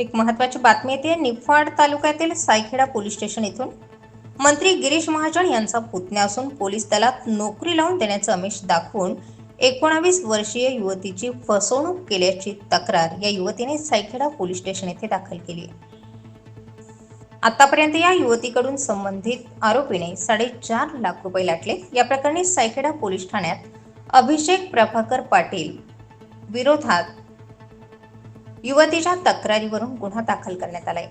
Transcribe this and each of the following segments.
एक महत्त्वाची बातमी येते. निफाड तालुक्यातील सायखेडा पोलीस स्टेशन येथून मंत्री गिरीश महाजन यांचा पुतण्या असून पोलीस दलात नोकरी लावून देण्याचं आमिष दाखवून एकोणावीस वर्षीय युवतीची फसवणूक केल्याची तक्रार या युवतीने सायखेडा पोलीस स्टेशन येथे दाखल केली आतापर्यंत या युवतीकडून संबंधित आरोपीने साडेचार लाख रुपये लाटले. या प्रकरणी सायखेडा पोलीस ठाण्यात अभिषेक प्रभाकर पाटील विरोधात युवतीच्या तक्रारीवरून गुन्हा दाखल करण्यात आलाय.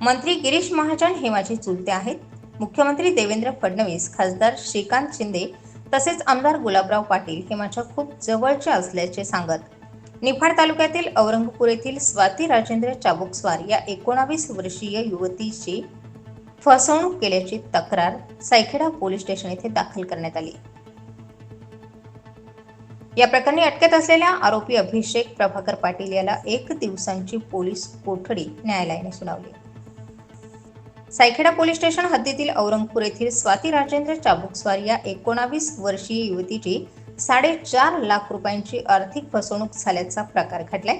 मंत्री गिरीश महाजन हे माझे चुलते आहेत. मुख्यमंत्री देवेंद्र फडणवीस खासदार श्रीकांत शिंदे तसेच आमदार गुलाबराव पाटील हे माझ्या खूप जवळचे असल्याचे सांगत. निफाड तालुक्यातील औरंगपूर येथील स्वाती राजेंद्र चाबुकस्वार या एकोणावीस वर्षीय युवतीची फसवणूक केल्याची तक्रार सायखेडा पोलीस स्टेशन येथे दाखल करण्यात आली. या प्रकरणी अटकेत असलेल्या आरोपी अभिषेक प्रभाकर पाटील याला एक दिवसांची पोलीस कोठडी न्यायालयाने सुनावली. सायखेडा पोलीस स्टेशन हद्दीतील औरंगपूर येथील स्वाती राजेंद्र चाबुकस्वार या एकोणावीस वर्षीय युवतीची साडेचार लाख रुपयांची आर्थिक फसवणूक झाल्याचा प्रकार घडलाय.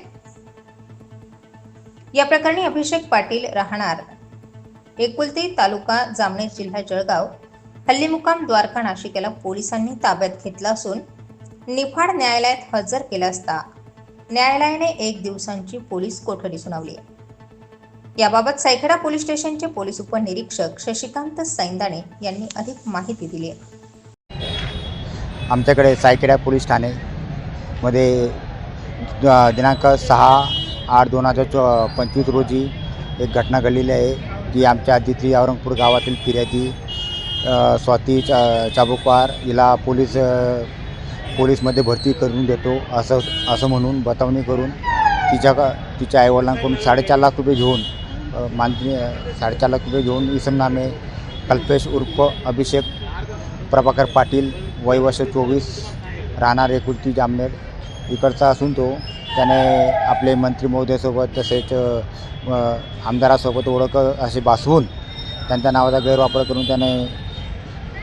या प्रकरणी अभिषेक पाटील राहणार एकुलती तालुका जामणे जिल्हा जळगाव हल्ली मुकाम द्वारका नाशिक याला पोलिसांनी ताब्यात घेतला असून निफाड न्यायालयात हजर केला असता न्यायालयाने एक दिवसांची पोलीस कोठडी सुनावली. आहे याबाबत सायखेडा पोलीस स्टेशनचे पोलीस उपनिरीक्षक शशिकांत सैंदाणे यांनी अधिक माहिती दिली. आहे आमच्याकडे सायखेडा पोलीस ठाणे मध्ये दिनांक सहा आठ दोन हजार चो पंचवीस रोजी एक घटना घडलेली आहे. की आमच्या तिथली औरंगपूर गावातील फिर्यादी स्वाती चा चाबुकवार हिला पोलीस पोलीसमध्ये भरती करून देतो असं असं म्हणून बतावणी करून तिच्या का तिच्या आईवडिलांकडून साडेचार लाख रुपये घेऊन माननीय साडेचार लाख रुपये घेऊन इसमनामे कल्पेश उर्फ अभिषेक प्रभाकर पाटील वय वर्ष चोवीस राहणार एकुलती जामनेर इकडचा असून तो त्याने आपले मंत्री महोदयासोबत तसेच आमदारासोबत ओळख असे बासवून त्यांच्या नावाचा गैरवापर करून त्याने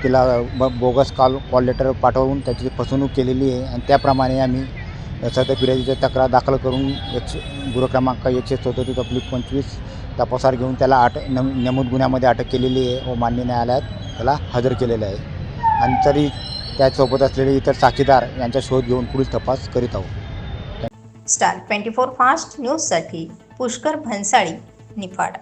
तिला ब बोगस कॉल कॉल लेटर पाठवून त्याची फसवणूक केलेली आहे आणि त्याप्रमाणे आम्ही सध्या फिर्यादीची तक्रार दाखल करून एकशे गुन्हा क्रमांक एकशे चौतीस आपली पंचवीस तपासार घेऊन त्याला अटक नम नमूद गुन्ह्यामध्ये अटक केलेली आहे व मान्य न्यायालयात त्याला हजर केलेलं आहे. आणि तरी त्यासोबत असलेले इतर साक्षीदार यांचा शोध घेऊन पुढील तपास करीत आहोत. स्टार ट्वेंटी फोर फास्ट न्यूजसाठी पुष्कर भन्साळी निफाड.